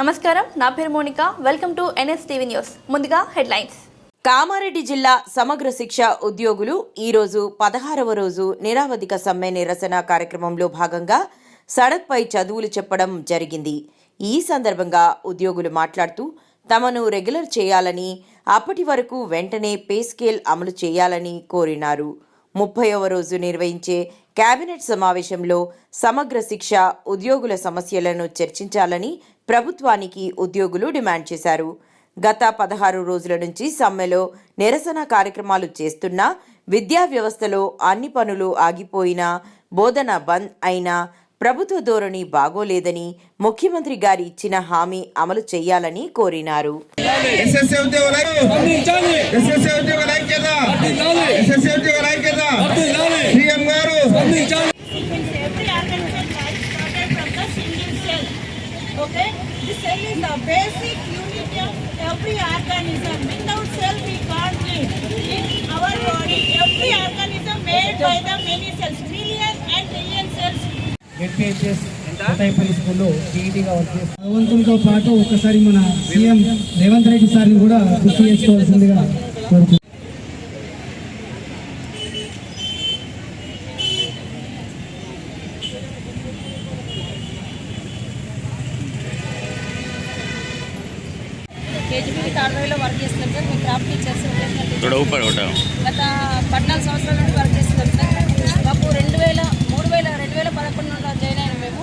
నమస్కారం నా పేరు Monika. Welcome to NS TV news. ముందుగా హెడ్లైన్స్. కామారెడ్డి జిల్లా సమగ్ర శిక్ష ఉద్యోగులు ఈరోజు పదహారవ రోజు నిరావధిక సమ్మె నిరసన కార్యక్రమంలో భాగంగా సడక్పై చదువులు చెప్పడం జరిగింది. ఈ సందర్భంగా ఉద్యోగులు మాట్లాడుతూ తమను రెగ్యులర్ చేయాలని అప్పటి వరకు వెంటనే పే స్కేల్ అమలు చేయాలని కోరినారు. ముప్పైవ రోజు నిర్వహించే కేబినెట్ సమావేశంలో సమగ్ర శిక్ష ఉద్యోగుల సమస్యలను చర్చించాలని ప్రభుత్వానికి ఉద్యోగులు డిమాండ్ చేశారు. గత పదహారు రోజుల నుంచి సమ్మెలో నిరసన కార్యక్రమాలు చేస్తున్నా విద్యా వ్యవస్థలో అన్ని పనులు ఆగిపోయినా బోధన బంద్ అయినా ప్రభుత్వ ధోరణి బాగోలేదని ముఖ్యమంత్రి గారి ఇచ్చిన హామీ అమలు చేయాలని కోరినారు. Okay? The cell is the basic unit of every organism. Without cell, we can't live. In our body, every organism made by the many cells, trillion and trillion cells. ఎన్పిహెచ్ఎస్ కోటాయిపల్లి స్కూల్లో టీఈటీగా వర్క్ చేస్తాను భగవంతునితో పాటు ఒకసారి మన సీఎం రేవంత్ రెడ్డి సార్ని కూడా గుర్తు చేసుకోవాల్సిందిగా కోరుతున్నాను ఏజీబీ తాడవేలో వర్క్ చేస్తున్నాం సార్. మేము క్రాఫ్ట్ టీచర్స్ గత పద్నాలుగు సంవత్సరాల నుండి వర్క్ చేస్తున్నాం సార్. మాకు రెండు వేల మూడు వేల రెండు వేల పదకొండులో జాయిన్ అయిన మేము.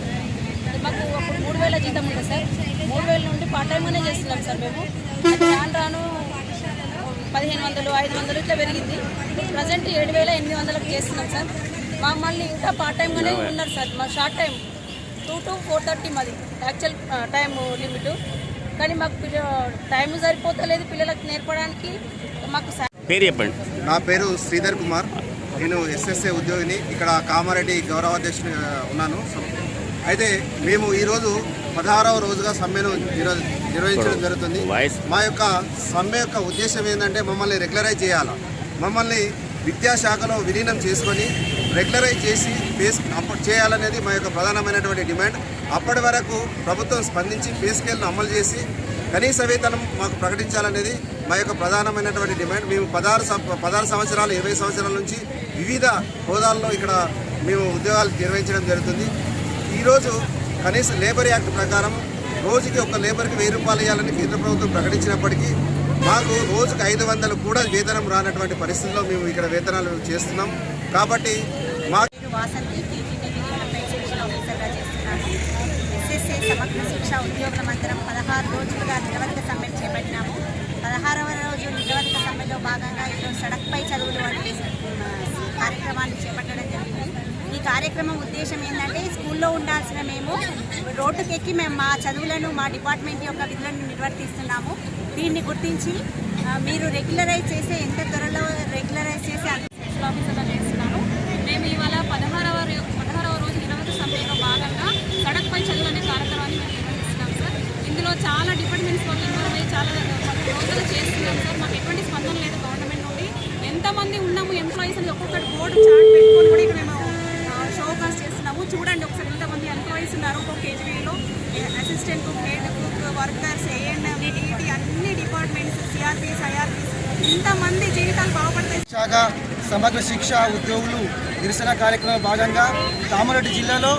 మాకు అప్పుడు మూడు వేల జీతం ఉంది సార్. మూడు వేల నుండి పార్ట్ టైంగానే చేస్తున్నాం సార్ మేము. రాను రాను పదిహేను వందలు ఐదు వందలు ఇట్లా పెరిగింది. ప్రజెంట్ ఏడు వేల ఎనిమిది వందలకు చేస్తున్నాం సార్. మమ్మల్ని ఇంకా పార్ట్ టైంగానే ఉన్నారు సార్. మా short time two to four thirty మాది. Actual time limit. కానీ మాకు టైం సరిపోతలేదు పిల్లలకు నేర్పడానికి. మాకు పేరు చెప్పండి. నా పేరు శ్రీధర్ కుమార్. నేను ఎస్ఎస్ఏ ఉద్యోగిని. ఇక్కడ కామారెడ్డి గౌరవాధ్యక్షుని ఉన్నాను. అయితే మేము ఈరోజు పదహారవ రోజుగా సమ్మెను నిర్వ- నిర్వహించడం జరుగుతుంది. మా యొక్క సమ్మె యొక్క ఉద్దేశం ఏంటంటే మమ్మల్ని రెగ్యులరైజ్ చేయాలి? మమ్మల్ని విద్యాశాఖలో విలీనం చేసుకొని రెగ్యులరైజ్ చేసి పేస్ అప్పుడు చేయాలనేది మా యొక్క ప్రధానమైనటువంటి డిమాండ్. అప్పటి వరకు ప్రభుత్వం స్పందించి పే స్కేల్ను అమలు చేసి కనీస వేతనం మాకు ప్రకటించాలనేది మా యొక్క ప్రధానమైనటువంటి డిమాండ్. మేము పదహారు పదహారు సంవత్సరాలు ఇరవై సంవత్సరాల నుంచి వివిధ హోదాల్లో ఇక్కడ మేము ఉద్యోగాలు నిర్వహించడం జరుగుతుంది. ఈరోజు కనీస లేబర్ యాక్ట్ ప్రకారం రోజుకి ఒక లేబర్కి వెయ్యి రూపాయలు ఇవ్వాలని కేంద్ర ప్రభుత్వం ప్రకటించినప్పటికీ మాకు రోజుకు ఐదు వందలు కూడా వేతనం రానటువంటి పరిస్థితుల్లో మేము ఇక్కడ వేతనాలు చేస్తున్నాం. కాబట్టి పేరు వాసంతి టీటీడీ విలీనంపై శిక్షణ ఆఫీసర్గా చేస్తున్నాను ఎస్ఎస్ఏ సమగ్ర శిక్ష ఉద్యోగులమందరం పదహారు రోజులుగా నిరవధిక సమ్మె చేపట్టినాము. పదహారవ రోజు నిరవధిక సమ్మెలో భాగంగా ఈరోజు సడక్పై చదువులు వంటి కార్యక్రమాన్ని చేపట్టడం జరిగింది. ఈ కార్యక్రమం ఉద్దేశం ఏంటంటే స్కూల్లో ఉండాల్సిన మేము రోడ్డుకెక్కి మేము మా చదువులను మా డిపార్ట్మెంట్ యొక్క విధులను నిర్వర్తిస్తున్నాము. దీన్ని గుర్తించి మీరు రెగ్యులరైజ్ చేసే ఎంత త్వరలో రెగ్యులరైజ్ చేసే ఆఫీసర్గా చేస్తున్నాను మేము ఇవాళ పదహారవ రో- పదహారవ రోజు నిరవధి సమ్మెలో భాగంగా సడక్పై చదువు అనే కార్యక్రమాన్ని మేము నిర్వహిస్తున్నాం సార్ ఇందులో చాలా డిపార్ట్మెంట్స్ వాళ్ళు ఇన్వాల్వ్ అయ్యి చాలా రోజులు చేస్తున్నాం సార్ మాకు ఎటువంటి స్పందన లేదు గవర్నమెంట్ నుండి ఎంతమంది ఉన్నాము ఎంప్లాయీస్ అని ఒక్కొక్కటి బోర్డు చాట్ పెట్టుకొని కూడా ఇక్కడ మేము షోకాస్ చేస్తున్నాము. చూడండి ఒకసారి ఎంతమంది ఎంప్లాయీస్ ఉన్నారు ఒక్కొక్క కేజీబీలో. Assistant cook head cook workers ANM DET అన్ని డిపార్ట్మెంట్స్ సిఆర్పీస్ ఐఆర్పీస్ ఇంతమంది జీవితాలు బాగుపడతాయి. శాఖ సమగ్ర శిక్ష ఉద్యోగులు నిరసన కార్యక్రమం భాగంగా కామారెడ్డి జిల్లాలో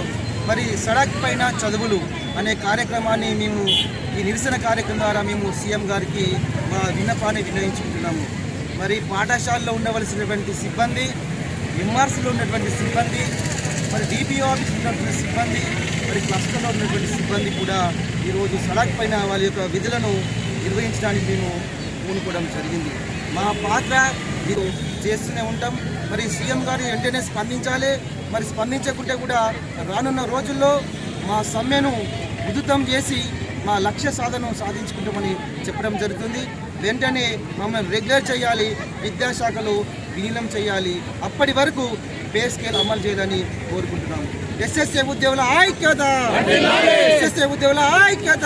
మరి సడక్ పైన చదువులు అనే కార్యక్రమాన్ని మేము ఈ నిరసన కార్యక్రమం ద్వారా మేము సీఎం గారికి మా విన్నపాన్ని వినియోగించుకుంటున్నాము. మరి పాఠశాలలో ఉండవలసినటువంటి సిబ్బంది ఎంఆర్సీలో ఉన్నటువంటి సిబ్బంది మరి డిపిఓ ఆఫీస్ ఉన్నటువంటి సిబ్బంది మరి క్లస్టర్లో ఉన్నటువంటి సిబ్బంది కూడా ఈరోజు సడక్ పైన వాళ్ళ యొక్క విధులను నిర్వహించడానికి మేము పూనుకోవడం జరిగింది. మా పాత్ర మీరు చేస్తూనే ఉంటాం. మరి సీఎం గారు వెంటనే స్పందించాలి. మరి స్పందించకుంటే కూడా రానున్న రోజుల్లో మా సమ్మెను ఉధృతం చేసి మా లక్ష్య సాధన సాధించుకుంటామని చెప్పడం జరుగుతుంది. వెంటనే మమ్మల్ని రెగ్యులర్ చేయాలి విద్యాశాఖలో విలీనం చేయాలి. అప్పటి వరకు పే స్కేల్ అమలు చేయాలని కోరుకుంటున్నాము ఎస్ఎస్ఏ ఉద్యోగుల ఐక్యత! ఎస్ఎస్ఏ ఉద్యోగుల ఐక్యత!